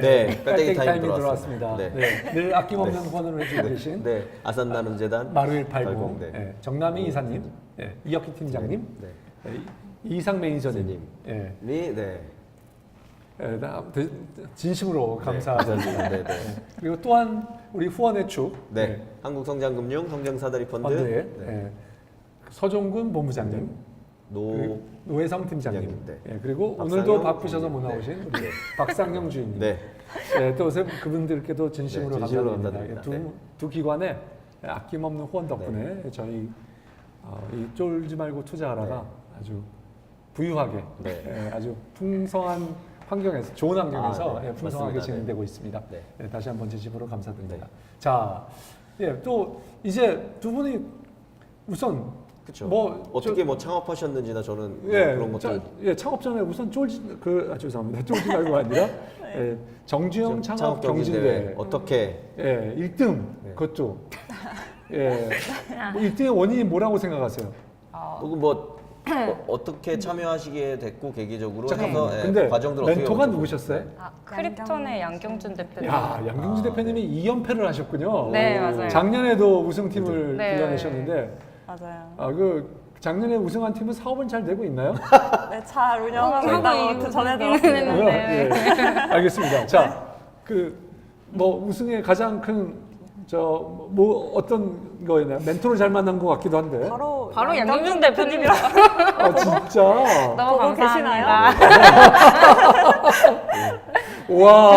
네, 깔때기 타임 타임이 들어왔습니다. 네. 네. 늘 아낌없는 후원을 해주고 계신 네, 아산나눔 재단 마루일 80, 팔공, 네. 예, 정남희 이사님, 예, 이혁희 팀장님, 네. 예, 이상 매니저님. 예, 네, 네. 예, 나- 진심으로 네, 감사드립니다. 네, 네. 그리고 또한 우리 후원의 축, 네. 예, 한국성장금융 성장사다리 펀드, 펀드의 네. 예, 서종군 본부장님, 노 그리고 노혜성 팀장님, 네. 예, 그리고 박상영 오늘도 바쁘셔서 못 네. 나오신 우리 박상영 주인님, 네. 네, 또 세- 그분들께도 진심으로 네, 진심으로 감사드립니다. 감사드립니다. 두, 네. 두 기관의 아낌없는 후원 덕분에 저희 어, 이 쫄지 말고 투자하라가 네. 아주 부유하게 네. 예, 아주 풍성한 환경에서 좋은 환경에서 아, 네. 예, 풍성하게 맞습니다. 진행되고 있습니다. 네. 예, 다시 한번 진심으로 감사드립니다. 네. 자, 예, 또 이제 두 분이 우선 그렇죠. 뭐 어떻게 뭐 창업하셨는지나 저는 뭐 예, 그런 것들 자, 예, 창업 전에 우선 쫄지 그 아, 죄송합니다. 쫄지 말고 아니라 예, 정주영 창업 경진대 어떻게 예, 1등 네. 그것도 예, 뭐 1등의 원인이 뭐라고 생각하세요? 혹은 뭐 어, 어떻게 참여하시게 됐고 계기적으로 잠깐만요. 해서 예, 근데 과정들 어떻게 멘토가 여쭤보세요? 누구셨어요? 아, 크립톤의 양경준 대표님. 야, 양경주 아, 대표님이 2연패를 하셨군요. 네, 맞아요. 작년에도 우승팀을 네. 불러내셨는데 맞아요. 아, 그 작년에 우승한 팀은 사업은 잘 되고 있나요? 네, 잘 어, 운영하고 하고 있다고 전해 있기는 들었습니다. 네. 예. 알겠습니다. 자, 그 뭐 우승의 가장 큰 저 뭐 어떤 거였나요? 멘토를 잘 만난 것 같기도 한데. 바로 바로 양경준 대표님이랑 아 진짜. 너무 보고 감사합니다. 와,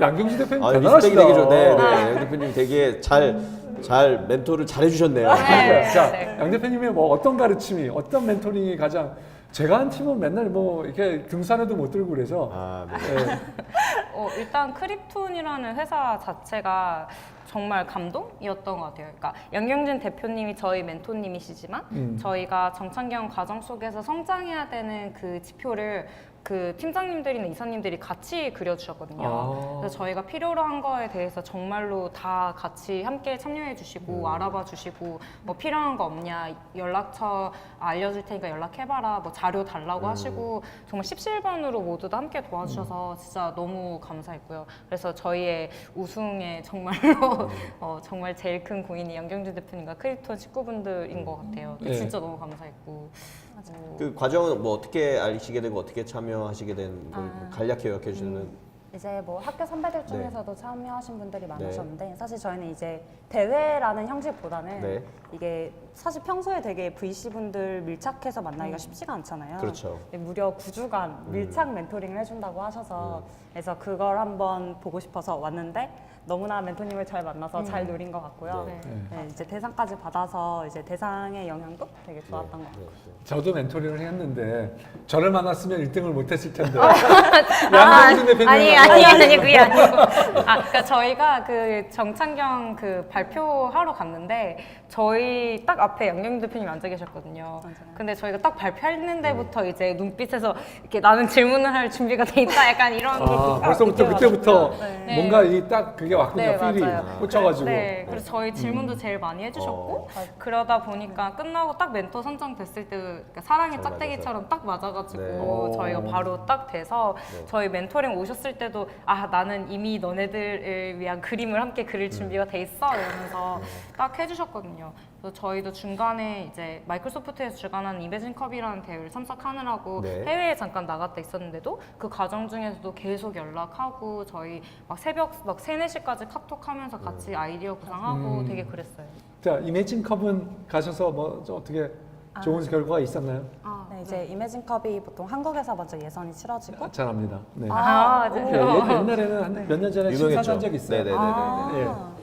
양경주 대표님 아, 대단하시다. 리스펙이 되게 좋 네, 네. 양 대표님 되게 잘, 잘 멘토를 잘 해주셨네요. 네. 자, 네. 양 대표님의 뭐 어떤 가르침이, 어떤 멘토링이 가장 제가 한 팀은 맨날 뭐 이렇게 등산에도 못 들고 그래서 아, 네. 예, 어, 일단 크립톤이라는 회사 자체가 정말 감동이었던 것 같아요. 그러니까 양경진 대표님이 저희 멘토님이시지만 음. 저희가 정창경 과정 속에서 성장해야 되는 그 지표를 그 팀장님들이나 이사님들이 같이 그려주셨거든요. 아. 그래서 저희가 필요로 한 거에 대해서 정말로 다 같이 함께 참여해 주시고 음. 알아봐 주시고 뭐 필요한 거 없냐 연락처 알려줄 테니까 연락해봐라 뭐 자료 달라고 음. 하시고 정말 십시일반으로 모두 다 함께 도와주셔서 음. 진짜 너무 감사했고요. 그래서 저희의 우승에 정말로 음. 어, 정말 제일 큰 고인이 양경준 대표님과 크립톤 식구분들인 것 같아요. 네. 진짜 너무 감사했고 어, 그 과정은 뭐 어떻게 알리시게 되고 어떻게 참여하시게 된 걸 아. 간략히 요약해 주시면 이제 뭐 학교 선배들 네. 중에서도 참여하신 분들이 많으셨는데 사실 저희는 이제 대회라는 형식보다는 네. 이게 사실 평소에 되게 VC 분들 밀착해서 만나기가 쉽지가 않잖아요. 그렇죠. 근데 무려 9주간 밀착 멘토링을 해준다고 하셔서 그래서 그걸 한번 보고 싶어서 왔는데 너무나 멘토님을 잘 만나서 잘 누린 것 같고요. 네. 네. 네, 이제 대상까지 받아서 이제 대상의 영향도 되게 좋았던 것 같아요. 저도 멘토링을 했는데 저를 만났으면 1등을 못했을 텐데. 아, 양경준 대표님 아니 아니 아니 그게 아니고 아 그러니까 저희가 그 정창경 그 발표하러 갔는데 저희 딱 앞에 양경 대표님 앉아 계셨거든요. 맞아요. 근데 저희가 딱 발표하는 데부터 이제 눈빛에서 이렇게 나는 질문을 할 준비가 돼 있다 약간 이런 게 아, 딱 벌써부터 느껴가지고. 그때부터 네. 뭔가 이 딱 그게 왔군요. 네, 필이 맞아요. 꽂혀가지고. 네, 그래서 저희 질문도 제일 많이 해주셨고 어. 그러다 보니까 끝나고 딱 멘토 선정됐을 때 그러니까 사랑의 잘 짝대기처럼 딱 맞아가지고 네. 저희가 바로 딱 돼서 네. 저희 멘토링 오셨을 때도 아 나는 이미 너네들을 위한 그림을 함께 그릴 준비가 돼 있어 이러면서 딱 해주셨거든요. 그래서 저희도 중간에 이제 마이크로소프트에서 주관하는 이매진 컵이라는 대회를 참석하느라고 네. 해외에 잠깐 나갔다 있었는데도 그 과정 중에서도 계속 연락하고 저희 막 새벽 막 3, 4시까지 카톡하면서 같이 아이디어 구상하고 음. 되게 그랬어요. 자, 이매진 컵은 가셔서 뭐좀 어떻게 좋은 결과가 있었나요? 아, 네, 이제 이매진컵이 보통 한국에서 먼저 예선이 치러지고 잘합니다. 네. 아, 오. 네. 예, 옛- 옛날에는 몇년 전에 심사한 적 있어요. 네네네. 아, 네.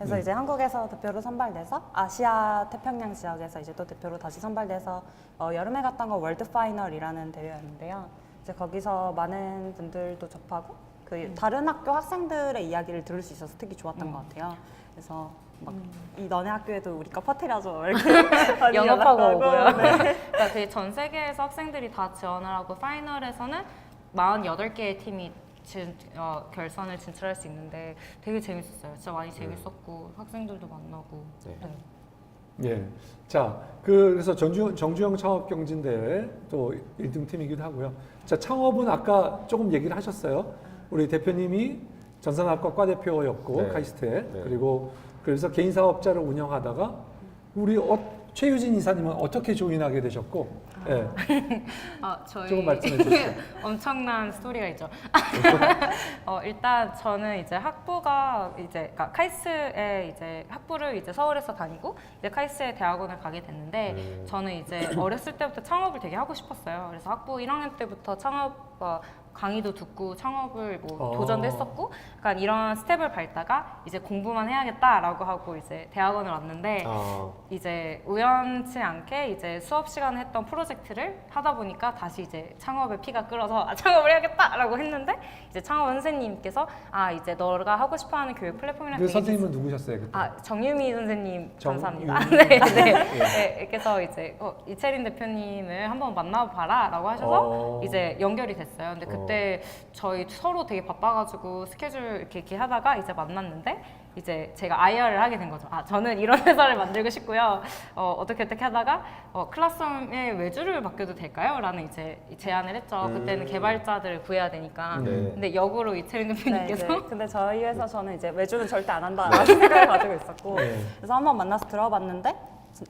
그래서 네. 이제 한국에서 대표로 선발돼서 아시아 태평양 지역에서 이제 또 대표로 다시 선발돼서 어, 여름에 갔던 건 월드 파이널이라는 대회였는데요. 이제 거기서 많은 분들도 접하고 그 음. 다른 학교 학생들의 이야기를 들을 수 있어서 특히 좋았던 것 같아요. 그래서 막이 너네 학교에도 우리 거 퍼뜨려줘 이렇게 영업하고 오고요. 네. 그러니까 되게 전 세계에서 학생들이 다 지원을 하고 파이널에서는 48개의 팀이 진, 어, 결선을 진출할 수 있는데 되게 재밌었어요. 진짜 많이 재밌었고 학생들도 만나고. 네. 네. 예. 자, 그, 그래서 전주, 정주영 창업 경진대회 또 1등 팀이기도 하고요. 자, 창업은 아까 조금 얘기를 하셨어요. 우리 대표님이 전산학과 과대표였고 네. 카이스트에 네. 그리고 그래서 개인 사업자를 운영하다가 우리 어, 최유진 이사님은 어떻게 조인하게 되셨고 예. 아, 저희 조금 말씀해 주시죠. 엄청난 스토리가 있죠. 어, 일단 저는 이제 학부가 이제 그러니까 카이스에 이제 학부를 이제 서울에서 다니고 이제 카이스에 대학원을 가게 됐는데 음. 저는 이제 어렸을 때부터 창업을 되게 하고 싶었어요. 그래서 학부 1학년 때부터 창업 어, 강의도 듣고 창업을 뭐 어. 도전도 했었고, 약간 이런 스텝을 밟다가 이제 공부만 해야겠다라고 하고 이제 대학원을 왔는데 아, 이제 우연치 않게 이제 수업 시간에 했던 프로젝트를 하다 보니까 다시 이제 창업에 피가 끓어서 아, 창업을 해야겠다라고 했는데 이제 창업 선생님께서 아 이제 너가 하고 싶어하는 교육 플랫폼이랑 그 되게 선생님은 누구셨어요 그때? 아 정유미 선생님 정유미. 감사합니다. 네, 네. 네. 그래서 이제 어, 이채린 대표님을 한번 만나봐라라고 하셔서 어. 이제 연결이 됐어요. 근데 그때 저희 서로 되게 바빠가지고 스케줄 이렇게, 이렇게 하다가 이제 만났는데 이제 제가 IR을 하게 된 거죠. 아 저는 이런 회사를 만들고 싶고요. 어, 어떻게 어떻게 하다가 어, 클라스룸에 외주를 맡겨도 될까요? 라는 이제 제안을 했죠. 그때는 개발자들을 구해야 되니까. 네. 근데 역으로 이채린 네, 대표님께서 네. 근데 저희 회사 저는 이제 외주는 절대 안 한다라는 생각을 가지고 있었고 네. 그래서 한번 만나서 들어봤는데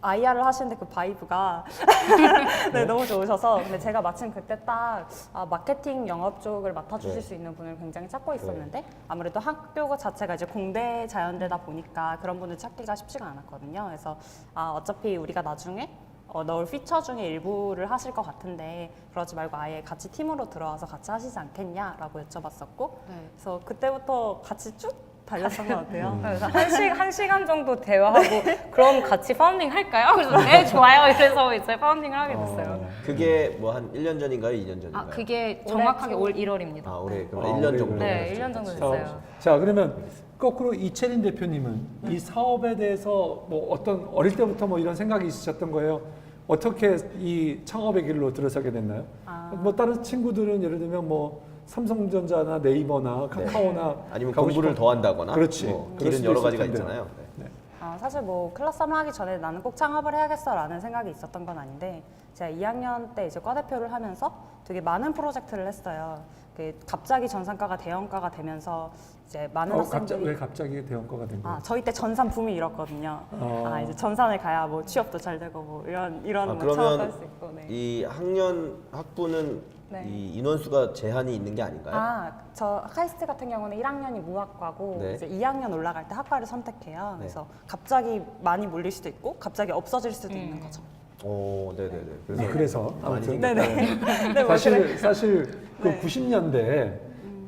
IR을 하시는데 그 바이브가 네, 너무 좋으셔서 근데 제가 마침 그때 딱 아, 마케팅 영업 쪽을 맡아주실 네. 수 있는 분을 굉장히 찾고 있었는데 아무래도 학교 자체가 이제 공대 자연대다 보니까 그런 분을 찾기가 쉽지가 않았거든요. 그래서 아, 어차피 우리가 나중에 어, 넣을 피처 중에 일부를 하실 것 같은데 그러지 말고 아예 같이 팀으로 들어와서 같이 하시지 않겠냐라고 여쭤봤었고 네. 그래서 그때부터 같이 쭉 달렸던 것 같아요. 그래서 한, 시, 한 시간 정도 대화하고 그럼 같이 파운딩 할까요? 그래서 네 좋아요 이래서 이제 파운딩을 하게 됐어요. 그게 뭐 한 1년 전인가요? 2년 전인가요? 아 그게 정확하게 올 1월입니다. 아, 올해 그럼 아, 1년 올해 정도. 네, 됐죠. 1년 정도. 됐어요. 자, 자 그러면 거꾸로 이채린 대표님은 이 사업에 대해서 뭐 어떤 어릴 때부터 뭐 이런 생각이 있으셨던 거예요? 어떻게 이 창업의 길로 들어서게 됐나요? 아. 뭐 다른 친구들은 예를 들면 뭐 삼성전자나 네이버나 카카오나 아니면 가고 공부를 싶어- 더 한다거나 그렇지. 뭐 그럴 길은 수도 여러 있을 가지가 텐데. 있잖아요. 네. 아, 사실 뭐 클래스 3 하기 전에 나는 꼭 창업을 해야겠어라는 생각이 있었던 건 아닌데 제가 2학년 때 이제 과대표를 하면서 되게 많은 프로젝트를 했어요. 그 갑자기 전산과가 대형과가 되면서 이제 많은 어, 갑자, 학생들이 왜 갑자기 대형과가 된 거예요? 아, 저희 때 전산 붐이 일었거든요. 어. 아, 이제 전산을 가야 뭐 취업도 잘 되고 뭐 이런 이런 아, 뭐 그러면 창업도 할 수 있고. 네. 이 학년 학부는 네. 이 인원수가 제한이 있는 게 아닌가요? 아, 저 카이스트 같은 경우는 1학년이 무학과고 네. 이제 2학년 올라갈 때 학과를 선택해요. 네. 그래서 갑자기 많이 몰릴 수도 있고 갑자기 없어질 수도 있는 음. 거죠. 오, 네, 네, 네. 네, 그래서 많이 아무튼 생겼다. 네, 뭐 사실 사실 그 네. 90년대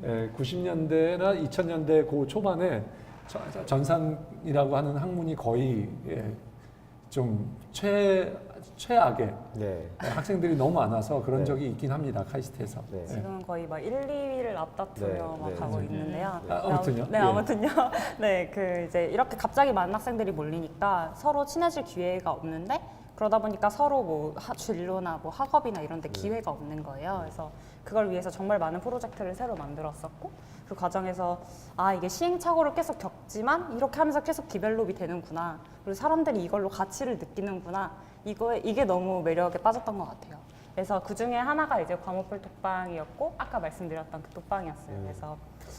에, 90년대나 2000년대 그 초반에 저- 저- 전산이라고 하는 학문이 거의 예, 좀 최 최악의 네. 학생들이 너무 많아서 그런 네. 적이 있긴 합니다 카이스트에서. 네. 예. 지금 거의 막 1, 2위를 앞다투며 네, 막 네, 가고 네. 있는데요. 아, 아무튼요? 네, 예. 아무튼요. 네, 그 이제 이렇게 갑자기 많은 학생들이 몰리니까 서로 친해질 기회가 없는데 그러다 보니까 서로 뭐 하- 진로나 뭐 학업이나 이런 데 기회가 없는 거예요. 그래서 그걸 위해서 정말 많은 프로젝트를 새로 만들었었고 그 과정에서 아 이게 시행착오를 계속 겪지만 이렇게 하면서 계속 디벨롭이 되는구나. 그리고 사람들이 이걸로 가치를 느끼는구나. 이거 이게 너무 매력에 빠졌던 것 같아요. 그래서 그 중에 하나가 이제 과목별 독방이었고 아까 말씀드렸던 그 독방이었어요. 그래서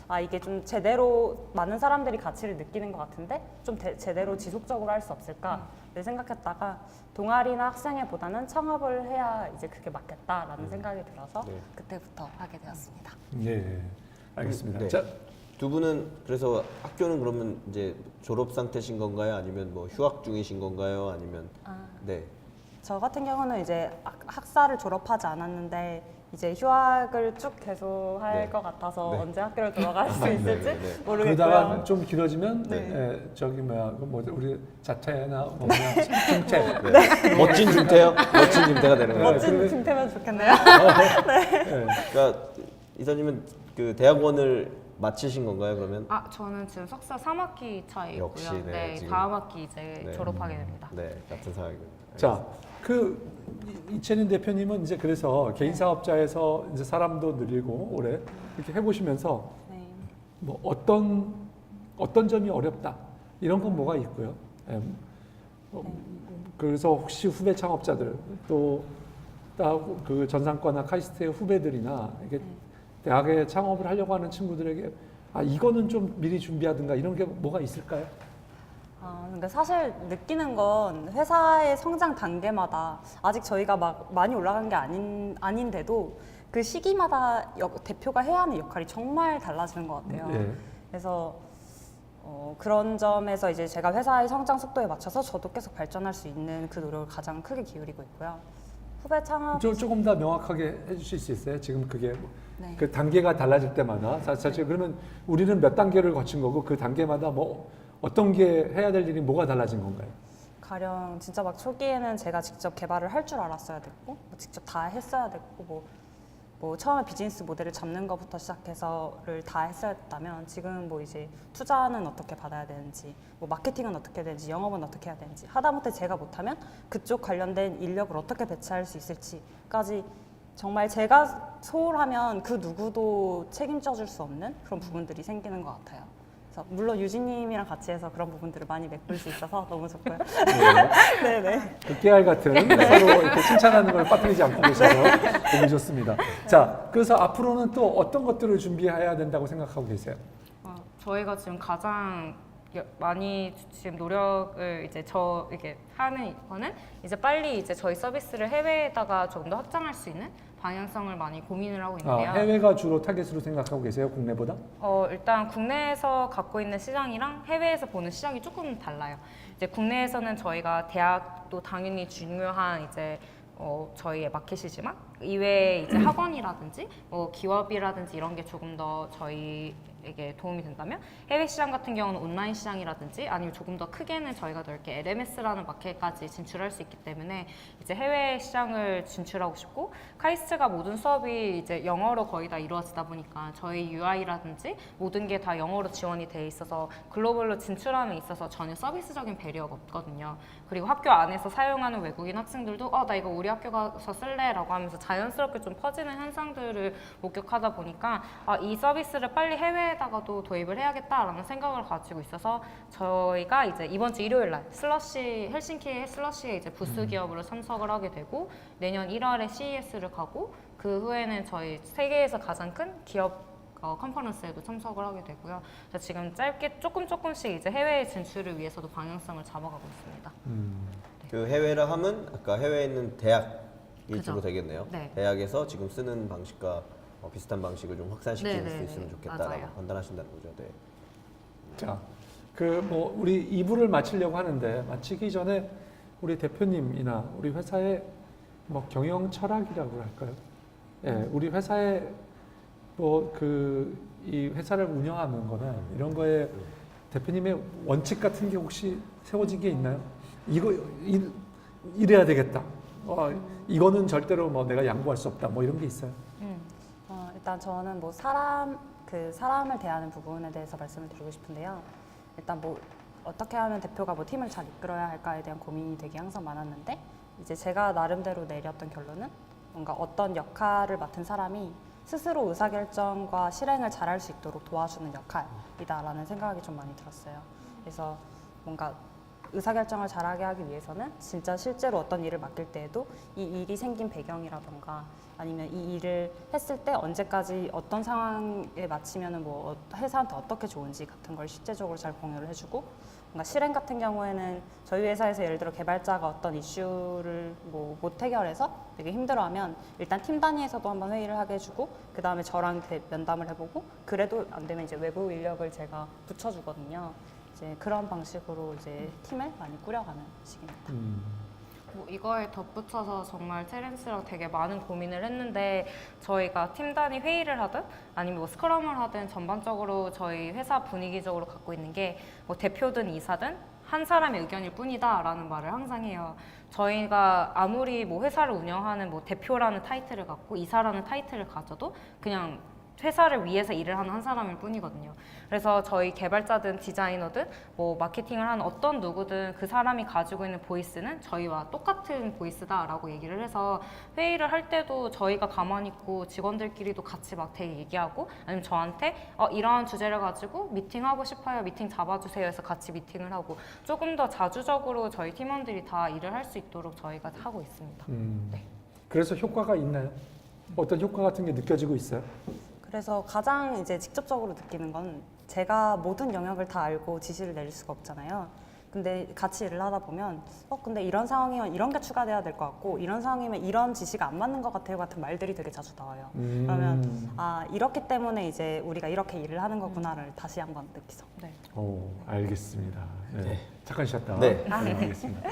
아 이게 좀 제대로 많은 사람들이 가치를 느끼는 것 같은데 좀 대- 제대로 지속적으로 할 수 없을까를 생각했다가 동아리나 학생회보다는 창업을 해야 이제 그게 맞겠다라는 생각이 들어서 네. 그때부터 하게 되었습니다. 예, 알겠습니다. 네. 자, 두 분은 그래서 학교는 그러면 이제 졸업 상태신 건가요? 아니면 뭐 휴학 중이신 건가요? 아니면 아. 네. 저 같은 경우는 이제 학- 학사를 졸업하지 않았는데 이제 휴학을 쭉 계속 할 네. 것 같아서 네. 언제 학교를 돌아갈 수 네, 있을지 네, 네. 모르겠고요. 그러다가 좀 길어지면 네. 예, 저기 뭐야 그 뭐, 우리 자퇴나 뭐 그냥 중퇴. 네. 멋진 중태요? 멋진 중태가 되는 거예요. 멋진 중태면 좋겠네요. 예. 그러니까 이사님은 그 대학원을 마치신 건가요? 그러면 아 저는 지금 석사 3학기 차이고요. 역시, 네, 네, 지금. 다음 학기 이제 네. 졸업하게 됩니다. 네 같은 상황이군요. 자, 그 이- 이채린 대표님은 이제 그래서 개인 사업자에서 이제 사람도 늘리고 올해 이렇게 해보시면서 네. 뭐 어떤 어떤 점이 어렵다 이런 건 뭐가 있고요. 예. 어, 그래서 혹시 후배 창업자들 또 그 전산과나 카이스트의 후배들이나 이게 대학에 창업을 하려고 하는 친구들에게 아 이거는 좀 미리 준비하든가 이런 게 뭐가 있을까요? 아, 근데 사실 느끼는 건 회사의 성장 단계마다 아직 저희가 막 많이 올라간 게 아닌, 아닌데도 그 시기마다 역- 대표가 해야 하는 역할이 정말 달라지는 것 같아요. 예. 그래서 어, 그런 점에서 이제 제가 회사의 성장 속도에 맞춰서 저도 계속 발전할 수 있는 그 노력을 가장 크게 기울이고 있고요. 후배 창업 좀 조금 더 명확하게 해주실 수 있어요? 지금 그게 뭐 네. 그 단계가 달라질 때마다 사- 사실 그러면 우리는 몇 단계를 거친 거고 그 단계마다 뭐 어떤 게 해야 될 일이 뭐가 달라진 건가요? 가령 진짜 막 초기에는 제가 직접 개발을 할 줄 알았어야 됐고 뭐 직접 다 했어야 됐고 뭐, 뭐 처음에 비즈니스 모델을 잡는 것부터 시작해서를 다 했어야 됐다면 지금 뭐 이제 투자는 어떻게 받아야 되는지 뭐 마케팅은 어떻게 해야 되는지 영업은 어떻게 해야 되는지 하다못해 제가 못하면 그쪽 관련된 인력을 어떻게 배치할 수 있을지까지 정말 제가 소홀하면 그 누구도 책임져 줄 수 없는 그런 부분들이 생기는 것 같아요. 그래서 물론 유진님이랑 같이 해서 그런 부분들을 많이 메꿀 수 있어서 너무 좋고요. 네 네. 그 깨알 같은 서로 이렇게 칭찬하는 걸 빠뜨리지 않고 계셔서 보기 좋습니다. 자, 그래서 앞으로는 또 어떤 것들을 준비해야 된다고 생각하고 계세요? 어, 저희가 지금 가장 여- 많이 지금 노력을 이제 저 이렇게 하는 거는 이제 빨리 이제 저희 서비스를 해외에다가 조금 더 확장할 수 있는 방향성을 많이 고민을 하고 아, 있는데요. 해외가 주로 타겟으로 생각하고 계세요? 국내보다? 어, 일단 국내에서 갖고 있는 시장이랑 해외에서 보는 시장이 조금 달라요. 이제 국내에서는 저희가 대학도 당연히 중요한 이제 어, 저희의 마켓이지만 이외에 이제 학원이라든지 뭐 기업이라든지 이런 게 조금 더 저희에게 도움이 된다면 해외 시장 같은 경우는 온라인 시장이라든지 아니면 조금 더 크게는 저희가 넓게 LMS라는 마켓까지 진출할 수 있기 때문에 이제 해외 시장을 진출하고 싶고 카이스트가 모든 수업이 이제 영어로 거의 다 이루어지다 보니까 저희 UI라든지 모든 게 다 영어로 지원이 돼 있어서 글로벌로 진출함에 있어서 전혀 서비스적인 배려가 없거든요. 그리고 학교 안에서 사용하는 외국인 학생들도 어 나 이거 우리 학교 가서 쓸래라고 하면서 자 연스럽게 좀 퍼지는 현상들을 목격하다 보니까 아, 이 서비스를 빨리 해외에다가도 도입을 해야겠다라는 생각을 가지고 있어서 저희가 이제 이번 주 일요일 날 슬러시 헬싱키 슬러시에 이제 부스 기업으로 참석을 하게 되고 내년 1월에 CES를 가고 그 후에는 저희 세계에서 가장 큰 기업 어, 컨퍼런스에도 참석을 하게 되고요. 그래서 지금 짧게 조금 조금씩 이제 해외 진출을 위해서도 방향성을 잡아가고 있습니다. 그 해외라 하면 아까 해외에 있는 대학 이 그죠. 주로 되겠네요. 네. 대학에서 지금 쓰는 방식과 어, 비슷한 방식을 좀 확산시킬 네, 수 네, 있으면 네. 좋겠다라고 맞아요. 판단하신다는 거죠. 네. 자, 그 뭐 우리 2부를 마치려고 하는데 마치기 전에 우리 대표님이나 우리 회사의 뭐 경영 철학이라고 할까요? 예, 우리 회사의 뭐 그 이 회사를 운영하는 거나 이런 거에 대표님의 원칙 같은 게 혹시 세워진 게 있나요? 이거 이, 이래야 되겠다. 어, 이거는 절대로 뭐 내가 양보할 수 없다. 뭐 이런 게 있어요. 어, 일단 저는 뭐 사람 그 사람을 대하는 부분에 대해서 말씀을 드리고 싶은데요. 일단 뭐 어떻게 하면 대표가 뭐 팀을 잘 이끌어야 할까에 대한 고민이 되게 항상 많았는데 이제 제가 나름대로 내렸던 결론은 뭔가 어떤 역할을 맡은 사람이 스스로 의사결정과 실행을 잘할 수 있도록 도와주는 역할이다라는 생각이 좀 많이 들었어요. 그래서 뭔가 의사결정을 잘하게 하기 위해서는 진짜 실제로 어떤 일을 맡길 때에도 이 일이 생긴 배경이라던가 아니면 이 일을 했을 때 언제까지 어떤 상황에 맞추면은 뭐 어- 회사한테 어떻게 좋은지 같은 걸 실제적으로 잘 공유를 해주고 뭔가 실행 같은 경우에는 저희 회사에서 예를 들어 개발자가 어떤 이슈를 뭐 못 해결해서 되게 힘들어하면 일단 팀 단위에서도 한번 회의를 하게 해주고 그 다음에 저랑 대- 면담을 해보고 그래도 안 되면 이제 외부 인력을 제가 붙여주거든요. 이제 그런 방식으로 이제 팀을 많이 꾸려가는 식입니다. 뭐 이거에 덧붙여서 정말 테렌스랑 되게 많은 고민을 했는데 저희가 팀 단위 회의를 하든 아니면 뭐 스크럼을 하든 전반적으로 저희 회사 분위기적으로 갖고 있는 게 뭐 대표든 이사든 한 사람의 의견일 뿐이다라는 말을 항상 해요. 저희가 아무리 뭐 회사를 운영하는 뭐 대표라는 타이틀을 갖고 이사라는 타이틀을 가져도 그냥 회사를 위해서 일을 하는 한 사람일 뿐이거든요. 그래서 저희 개발자든 디자이너든 뭐 마케팅을 하는 어떤 누구든 그 사람이 가지고 있는 보이스는 저희와 똑같은 보이스다라고 얘기를 해서 회의를 할 때도 저희가 가만히 있고 직원들끼리도 같이 막 되게 얘기하고 아니면 저한테 어, 이러한 주제를 가지고 미팅하고 싶어요. 미팅 잡아주세요 해서 같이 미팅을 하고 조금 더 자주적으로 저희 팀원들이 다 일을 할 수 있도록 저희가 하고 있습니다. 음. 네. 그래서 효과가 있나요? 어떤 효과 같은 게 느껴지고 있어요? 그래서 가장 이제 직접적으로 느끼는 건 제가 모든 영역을 다 알고 지시를 내릴 수가 없잖아요. 근데 같이 일을 하다 보면 어 근데 이런 상황이면 이런 게 추가돼야 될 것 같고 이런 상황이면 이런 지시가 안 맞는 것 같아요 같은 말들이 되게 자주 나와요. 음. 그러면 아 이렇기 때문에 이제 우리가 이렇게 일을 하는 거구나를 다시 한번 느끼죠. 네. 오, 알겠습니다. 네. 잠깐 쉬었다. 네. 알겠습니다.